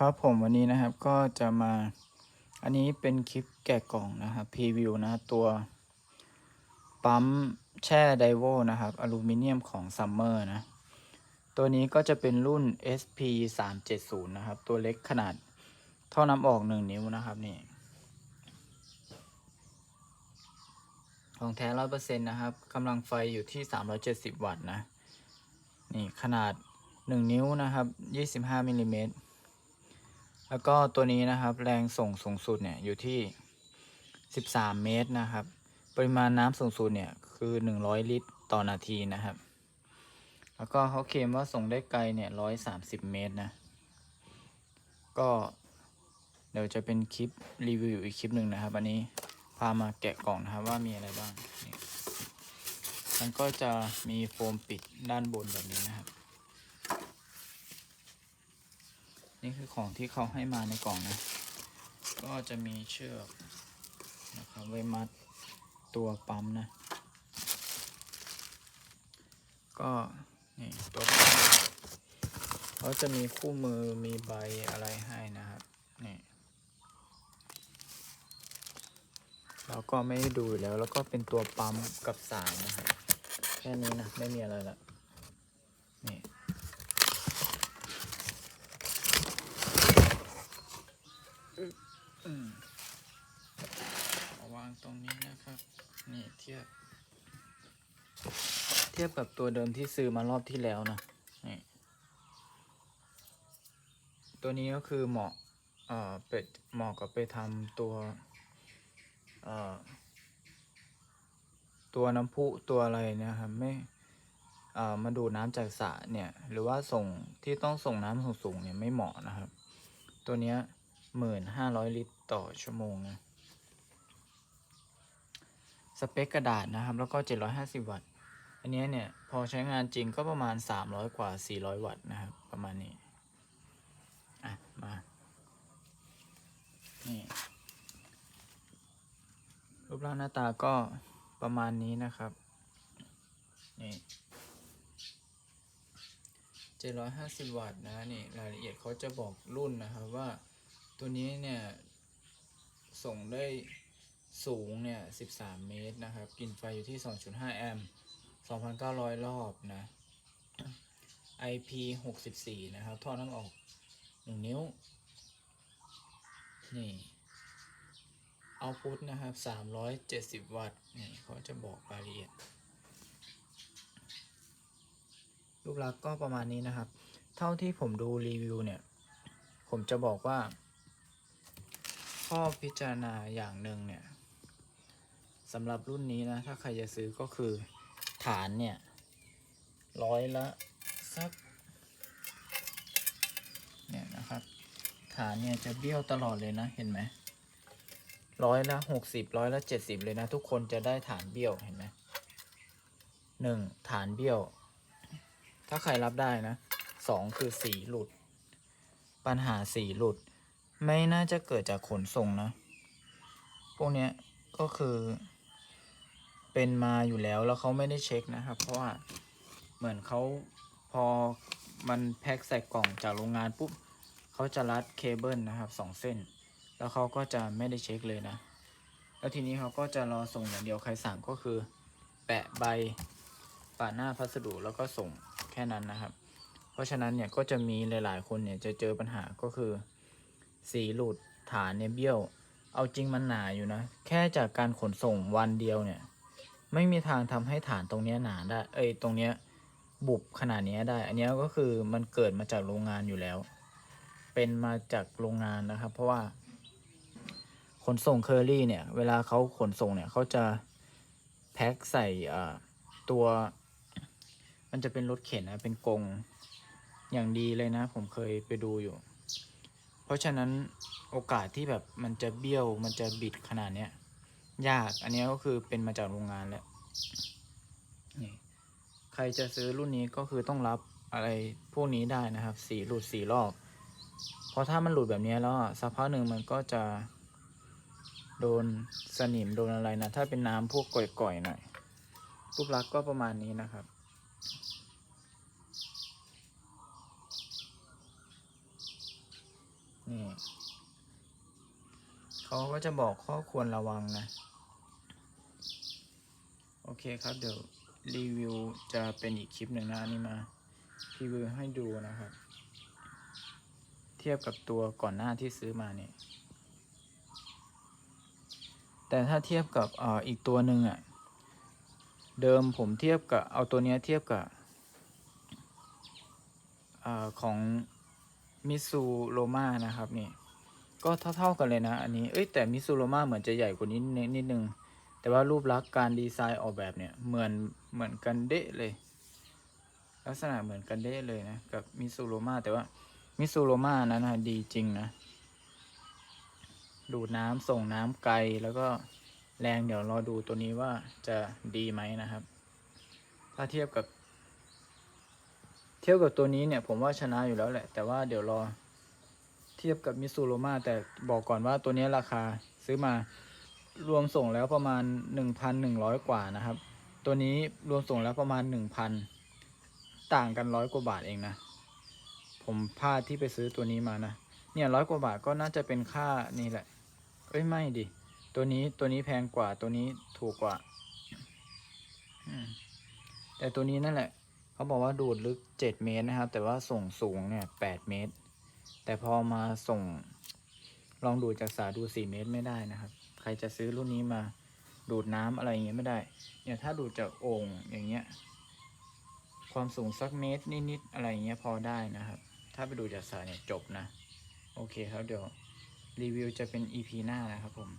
ครับผมวันนี้นะครับก็จะมาอันนี้เป็นคลิปแกะกล่องนะครับพรีวิวนะตัวปั๊มแช่ไดโวนะครับอลูมิเนียมของซัมเมอร์นะตัวนี้ก็จะเป็นรุ่น SP 3 7 0นะครับ ตัวเล็กขนาดเท่อน้ำออก 1 นิ้วนะครับนี่ของแท้ร้อยเปอร์เซ็นต์นะครับกำลังไฟอยู่ที่ 370 วัตต์นะ นี่ขนาด 1 นิ้วนะครับ 25มิลลิเมตร แล้วก็ตัวนี้นะครับ แรงส่งสูงสุดเนี่ยอยู่ที่ 13 เมตรนะครับ ปริมาณน้ำสูงสุดเนี่ยคือ 100 ลิตรต่อนาทีนะครับ แล้วก็เขาเคลมว่าส่งได้ไกลเนี่ย 130 เมตรนะ ก็เดี๋ยวจะเป็นคลิปรีวิวอยู่อีกคลิปหนึ่งนะครับ อันนี้พามาแกะกล่องนะครับว่ามีอะไรบ้างนี่มันก็จะมีโฟมปิดด้านบนแบบนี้นะครับ นี่คือของที่เขาให้มาในกล่องนะ ก็จะมีเชือกนะครับไว้มัดตัวปั๊มนะ ก็นี่ตัวปั๊มเขาจะมีคู่มือมีใบอะไรให้นะครับนี่เราก็ไม่ดูแล้วแล้วก็เป็นตัวปั๊มกับสายนะครับแค่นี้นะไม่มีอะไรละ นี่ อืมเอาวางตรงนี้นะครับ นี่เทียบ เทียบกับตัวเดิมที่ซื้อมารอบที่แล้วนะนี่ตัวนี้ก็คือเหมาะ เอ่อเป็ดเหมาะกับไปทำตัว เอ่อ ตัวน้ำพุตัวอะไรเนะครับไม่ เอ่อมาดูน้ำจากสระเนี่ย หรือว่าส่งที่ต้องส่งน้ำสูงๆเนี่ยไม่เหมาะนะครับ ตัวเนี้ย หมื่นห้าร้อยลิตรต่อชั่วโมงนะสเปคกระดาษนะครับ แล้วก็เจ็ดร้อยห้าสิบวัตต์ อันเนี้ยเนี่ย พอใช้งานจริงก็ประมาณสามร้อยกว่าสี่ร้อยวัตต์นะครับ ประมาณนี้ อะ มา นี่ รูปร่างหน้าตาก็ประมาณนี้นะครับ นี่เจ็ดร้อยห้าสิบวัตต์นะ นี่ รายละเอียดเขาจะบอกรุ่นนะครับว่า ตัวนี้เนี่ย ส่งได้สูงเนี่ย 13 เมตรนะครับ กินไฟอยู่ที่ 2.5 แอมป์ 2,900 รอบนะ IP 64 นะครับ ท่อน้ำออก 1 นิ้ว นี่เอาพุทนะครับ 370 วัตต์ นี่เขาจะบอกรายละเอียด รูปลักษณ์ก็ประมาณนี้นะครับ เท่าที่ผมดูรีวิวเนี่ย ผมจะบอกว่า ข้อพิจารณาอย่างหนึ่งเนี่ยสำหรับรุ่นนี้นะ ถ้าใครจะซื้อก็คือฐานเนี่ยร้อยละสักเนี่ยนะครับ ฐานเนี่ยจะเบี้ยวตลอดเลยนะเห็นไหมร้อยละหกสิบร้อยละเจ็ดสิบเลยนะ ทุกคนจะได้ฐานเบี้ยวเห็นไหมหนึ่งฐานเบี้ยว ถ้าใครรับได้นะสองคือสีหลุด ปัญหาสีหลุด ไม่น่าจะเกิดจากขนส่งนะ พวกเนี้ยก็คือเป็นมาอยู่แล้วแล้วเขาไม่ได้เช็คนะครับ เพราะว่าเหมือนเขาพอมันแพ็คใส่กล่องจากโรงงานปุ๊บเขาจะรัดเคเบิลนะครับสองเส้น แล้วเขาก็จะไม่ได้เช็คเลยนะ แล้วทีนี้เขาก็จะรอส่งอย่างเดียวใครสั่งก็คือ แปะใบปะหน้าพัสดุแล้วก็ส่งแค่นั้นนะครับ เพราะฉะนั้นเนี่ยก็จะมีหลาย ๆ คนเนี่ยจะเจอปัญหาก็คือ สีหลุดฐานเนี่ยเบี้ยว เอาจริงมันหนาอยู่นะ แค่จากการขนส่งวันเดียวเนี่ย ไม่มีทางทำให้ฐานตรงเนี้ยหนาได้ เอ้ยตรงเนี้ยบุบขนาดเนี้ยได้ อันเนี้ยก็คือมันเกิดมาจากโรงงานอยู่แล้ว เป็นมาจากโรงงานนะครับ เพราะว่า ขนส่งเคอรี่เนี่ย เวลาเขาขนส่งเนี่ยเขาจะแพ็คใส่ตัว มันจะเป็นรถเข็นนะ เป็นกรงอย่างดีเลยนะ ผมเคยไปดูอยู่ เพราะฉะนั้นโอกาสที่แบบมันจะเบี้ยวมันจะบิดขนาดเนี้ยยากอันนี้ก็คือเป็นมาจากโรงงานแล้วนี่ใครจะซื้อรุ่นนี้ก็คือต้องรับอะไรพวกนี้ได้นะครับสีหลุดสีรอบเพราะถ้ามันหลุดแบบนี้แล้วสักพักหนึ่งมันก็จะโดนสนิมโดนอะไรนะ ถ้าเป็นน้ำพวกก่อยๆหน่อยรูปลักษณ์ก็ประมาณนี้นะครับ นี่เขาก็จะบอกข้อควรระวังนะ โอเคครับเดี๋ยวรีวิวจะเป็นอีกคลิปหนึ่งนะนี่มารีวิวให้ดูนะครับ เทียบกับตัวก่อนหน้าที่ซื้อมาเนี่ย แต่ถ้าเทียบกับออีกตัวหนึ่งอะ่ะ เดิมผมเทียบกับเอาตัวเนี้ยเทียบกับอของ มิซูโรมานะครับนี่ ก็เท่าๆกันเลยนะ อันนี้ เอ้ยแต่มิซูโรมาเหมือนจะใหญ่กว่านี้นิดนิดนึง แต่ว่ารูปลักษณ์การดีไซน์ออกแบบเนี่ยเหมือนเหมือนกันเดะเลย ลักษณะเหมือนกันเดะเลยนะกับมิซูโรมาแต่ว่ามิซูโรมานั้นนะดีจริงนะดูดน้ำส่งน้ำไกลแล้วก็แรงเดี๋ยวรอดูตัวนี้ว่าจะดีไหมนะครับ ถ้าเทียบกับ ทียบกับตัวนี้เนี่ยผมว่าชนะอยู่แล้วแหละ แต่ว่าเดี๋ยวรอเทียบกับมิซูโรมาแต่บอกก่อนว่าตัวนี้ราคาซื้อมารวมส่งแล้วประมาณ 1,100 กว่านะครับ ตัวนี้รวมส่งแล้วประมาณ 1,000 ต่างกันร้อยกว่าบาทเองนะ ผมพลาดที่ไปซื้อตัวนี้มานะ เนี่ยร้อยกว่าบาทก็น่าจะเป็นค่านี่แหละ เอ้ยไม่ดิ ตัวนี้ตัวนี้แพงกว่าตัวนี้ถูกกว่า แต่ตัวนี้นั่นแหละ เขาบอกว่าดูดลึก 7 เมตรนะครับ แต่ว่าส่งสูงเนี่ย8เมตร แต่พอมาส่งลองดูดจากสาดู 4 เมตรไม่ได้นะครับ ใครจะซื้อรุ่นนี้มาดูดน้ำอะไรอย่างเงี้ยไม่ได้เนี่ยถ้าดูดจากโอ่งอย่างเงี้ย ความสูงสักเมตรนิดๆอะไรอย่างเงี้ยพอได้นะครับ ถ้าไปดูจากสาเนี่ยจบนะ โอเคครับเดี๋ยวรีวิวจะเป็น EP หน้านะครับผม